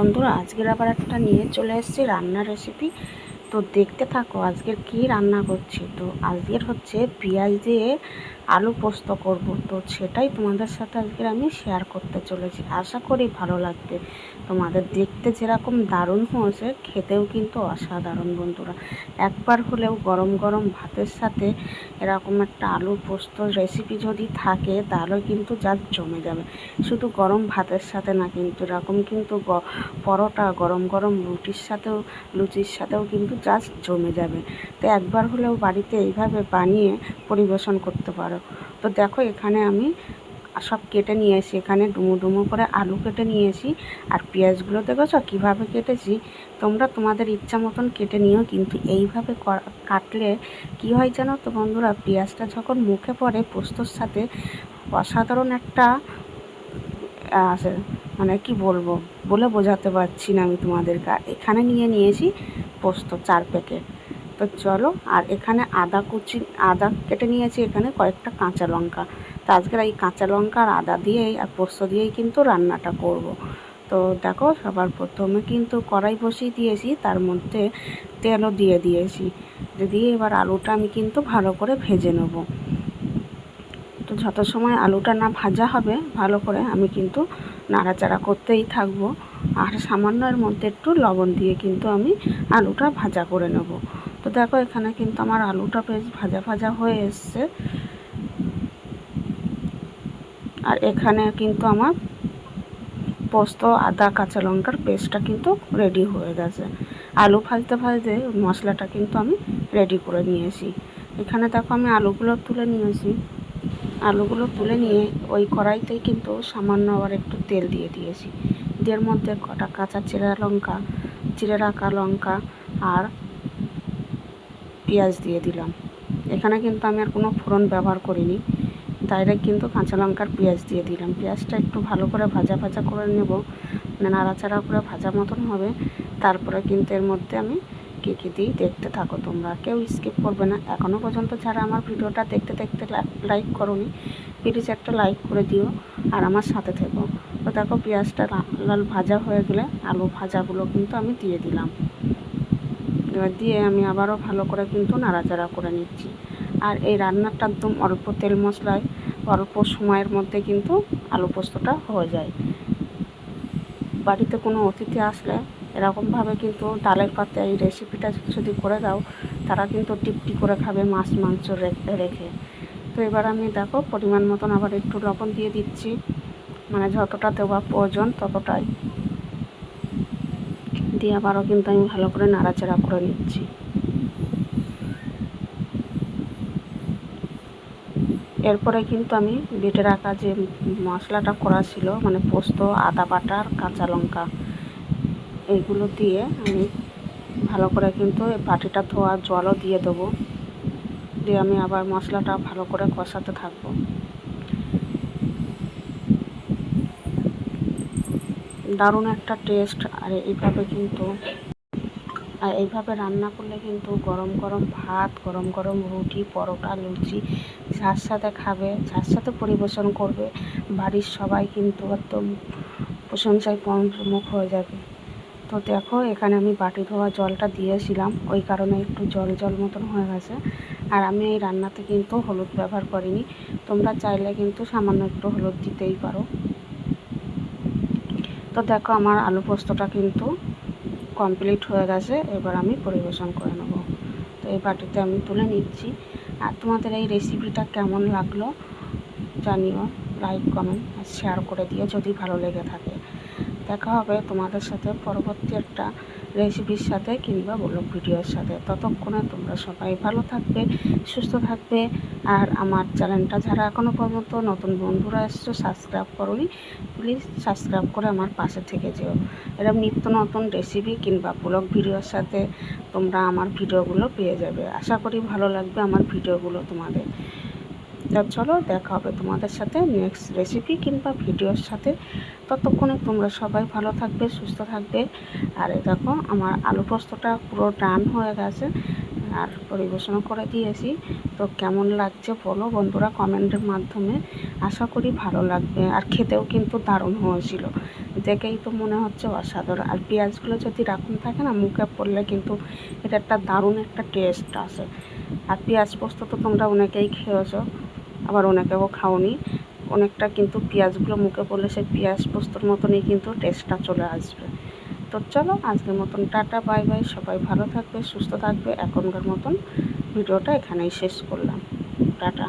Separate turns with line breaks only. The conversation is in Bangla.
বন্ধুরা আজকের আবার একটা নিয়ে চলে এসেছি রান্নার রেসিপি তো দেখতে থাকো, আজকের কি রান্না করছি? তো আজকের হচ্ছে পেঁয়াজ দিয়ে আলু পোস্ত করব। তো সেটাই তোমাদের সাথে আজকের আমি শেয়ার করতে চলেছি। আশা করি ভালো লাগবে। তোমাদের দেখতে যেরকম দারুণ হয়েছে, খেতেও কিন্তু অসাধারণ বন্ধুরা। একবার হলেও গরম গরম ভাতের সাথে এরকম একটা আলু পোস্ত রেসিপি যদি থাকে, তাহলে কিন্তু যা জমে যাবে। শুধু গরম ভাতের সাথে না কিন্তু এরকম কিন্তু পরোটা, গরম গরম রুটির সাথেও, লুচির সাথেও কিন্তু জাস্ট জমে যাবে। তো একবার হলেও বাড়িতে এইভাবে বানিয়ে পরিবেশন করতে পারো। তো দেখো, এখানে আমি সব কেটে নিয়ে নিয়েছি। এখানে ডুমো ডুমো করে আলু কেটে নিয়েছি আর পেঁয়াজগুলো দেখেছ? কীভাবে কেটেছি? তোমরা তোমাদের ইচ্ছা মতন কেটে নিও, কিন্তু এইভাবে কাটলে কি হয় জানো তো বন্ধুরা? পেঁয়াজটা যখন মুখে পড়ে, পোস্তর সাথে অসাধারণ একটা আসে মানে কি বলব? বলে বোঝাতে পারছি না আমি তোমাদেরকে এখানে নিয়ে নিয়েছি পোস্ত চার প্যাকেট। তো চলো, আর এখানে আদা কুচি, আদা কেটে নিয়েছি এখানে কয়েকটা কাঁচা লঙ্কা। তো আজকের এই কাঁচা লঙ্কা আর আদা দিয়েই আর পোস্ত দিয়েই কিন্তু রান্নাটা করব। তো দেখো, সবার প্রথমে কিন্তু কড়াই বসিয়ে দিয়েছি, তার মধ্যে তেলও দিয়ে দিয়েছি। দিয়ে এবার আলুটা আমি কিন্তু ভালো করে ভেজে নেব। তো যত সময় আলুটা না ভাজা হবে, ভালো করে আমি কিন্তু নাড়াচাড়া করতেই থাকব। আর সামান্য এর মধ্যে একটু লবণ দিয়ে কিন্তু আমি আলুটা ভাজা করে নেব। তো দেখো এখানে কিন্তু আমার আলুটা বেশ ভাজা ভাজা হয়ে এসছে। আর এখানে কিন্তু আমার পোস্ত, আদা, কাঁচা লঙ্কার পেস্টটা কিন্তু রেডি হয়ে গেছে। আলু ভাজতে ভাজতে মশলাটা কিন্তু আমি রেডি করে নিয়েছি। এখানে দেখো আমি আলুগুলো তুলে নিয়েছি। আলুগুলো তুলে নিয়ে ওই কড়াইতেই কিন্তু সামান্য আবার একটু তেল দিয়ে দিয়েছি। এর মধ্যে কটা কাঁচা চিরা লঙ্কা, চিড়ে রাখা লঙ্কা আর পেঁয়াজ দিয়ে দিলাম। এখানে কিন্তু আমি আর কোনো ফোড়ন ব্যবহার করিনি। ডাইরেক্ট কিন্তু কাঁচা লঙ্কার পেঁয়াজ দিয়ে দিলাম। পেঁয়াজটা একটু ভালো করে ভাজা ভাজা করে নেব। মানে নাড়াচাড়া করে ভাজা মতন হবে। তারপরে কিন্তু এর মধ্যে আমি কী কী দিই, দেখতে থাকো তোমরা। কেউ স্কিপ করবে না। এখনও পর্যন্ত যারা আমার ভিডিওটা দেখতে দেখতে লাইক করোনি প্লিজ একটা লাইক করে দিও আর আমার সাথে থেকো। তো দেখো পেঁয়াজটা লাল ভাজা হয়ে গেলে আলু ভাজাগুলো কিন্তু আমি দিয়ে দিলাম। এবার দিয়ে আমি আবারও ভালো করে কিন্তু নাড়াচাড়া করে নিচ্ছি। আর এই রান্নাটা একদম অল্প তেল মশলায়, অল্প সময়ের মধ্যে কিন্তু আলু পোস্তটা হয়ে যায়। বাড়িতে কোনো অতিথি আসলে এরকমভাবে কিন্তু ডালের পাতে এই রেসিপিটা যদি করে দাও, তারা কিন্তু টিপটি করে খাবে মাছ, মাংস রেখে। তো এবার আমি দেখো পরিমাণ মতন আবার একটু লবণ দিয়ে দিচ্ছি। মানে যতটা দেওয়া প্রয়োজন ততটাই। দিয়ে আবারও কিন্তু আমি ভালো করে নাড়াচাড়া করে নিচ্ছি। এরপরে কিন্তু আমি বেটে রাখা যে মশলাটা করা ছিল মানে পোস্ত, আদা বাটা আর কাঁচা লঙ্কা এইগুলো দিয়ে আমি ভালো করে কিন্তু বাটিটা ধোয়া জলও দিয়ে দেবো। দিয়ে আমি আবার মশলাটা ভালো করে কষাতে থাকব। দারুণ একটা টেস্ট আর এইভাবে কিন্তু, আর এইভাবে রান্না করলে কিন্তু গরম গরম ভাত, গরম গরম রুটি, পরোটা, লুচি, যার সাথে খাবে, যার সাথে পরিবেশন করবে, বাড়ির সবাই কিন্তু একদম প্রশংসায় পঞ্চমুখ হয়ে যাবে। তো দেখো, এখানে আমি বাটি ধোয়া জলটা দিয়েছিলাম। ওই কারণে একটু জল জল মতন হয়ে গেছে। আর আমি এই রান্নাতে কিন্তু হলুদ ব্যবহার করিনি। তোমরা চাইলে কিন্তু সামান্য একটু হলুদ দিতেই পারো। তো দেখো, আমার আলু পোস্তটা কিন্তু কমপ্লিট হয়ে গেছে। এবার আমি পরিবেশন করে নেব। তো এই বাটিতে আমি তুলে নিচ্ছি। আর তোমাদের এই রেসিপিটা কেমন লাগল জানিও। লাইক, কমেন্ট আর শেয়ার করে দিও যদি ভালো লেগে থাকে। দেখা হবে তোমাদের সাথে পরবর্তী একটা রেসিপির সাথে কিংবা ব্লগ ভিডিওর সাথে। ততক্ষণে তোমরা সবাই ভালো থাকবে, সুস্থ থাকবে। আর আমার চ্যানেলটা যারা এখনও পর্যন্ত নতুন বন্ধুরা এসছো সাবস্ক্রাইব করোনি প্লিজ সাবস্ক্রাইব করে আমার পাশে থেকে যেও। এরকম নিত্য নতুন রেসিপি কিংবা ব্লগ ভিডিওর সাথে তোমরা আমার ভিডিওগুলো পেয়ে যাবে। আশা করি ভালো লাগবে আমার ভিডিওগুলো তোমাদের। তা চলো, দেখা হবে তোমাদের সাথে নেক্সট রেসিপি কিংবা ভিডিওর সাথে। ততক্ষণে তোমরা সবাই ভালো থাকবে, সুস্থ থাকবে। আর দেখো, আমার আলু পোস্তটা পুরো ডান হয়ে গেছে আর পরিবেশন করে দিয়েছি। তো কেমন লাগছে বলো বন্ধুরা কমেন্টের মাধ্যমে। আশা করি ভালো লাগবে আর খেতেও কিন্তু দারুণ হয়েছিল। দেখেই তো মনে হচ্ছে অসাধারণ। আর পেঁয়াজগুলো যদি রাখুন থাকে না, মুখে পড়লে কিন্তু এটা একটা দারুণ একটা টেস্ট আসে। আর পেঁয়াজ পোস্ত তো তোমরা অনেকেই খেয়েছ, আবার অনেকেও খাওনি। অনেকটা কিন্তু পেঁয়াজগুলো মুখে পড়লে সেই পেঁয়াজ পোস্তর মতনই কিন্তু টেস্টটা চলে আসবে। তো চলো, আজকের মতন টাটা বাই বাই সবাই ভালো থাকবে, সুস্থ থাকবে। এখনকার মতন ভিডিওটা এখানেই শেষ করলাম। টাটা।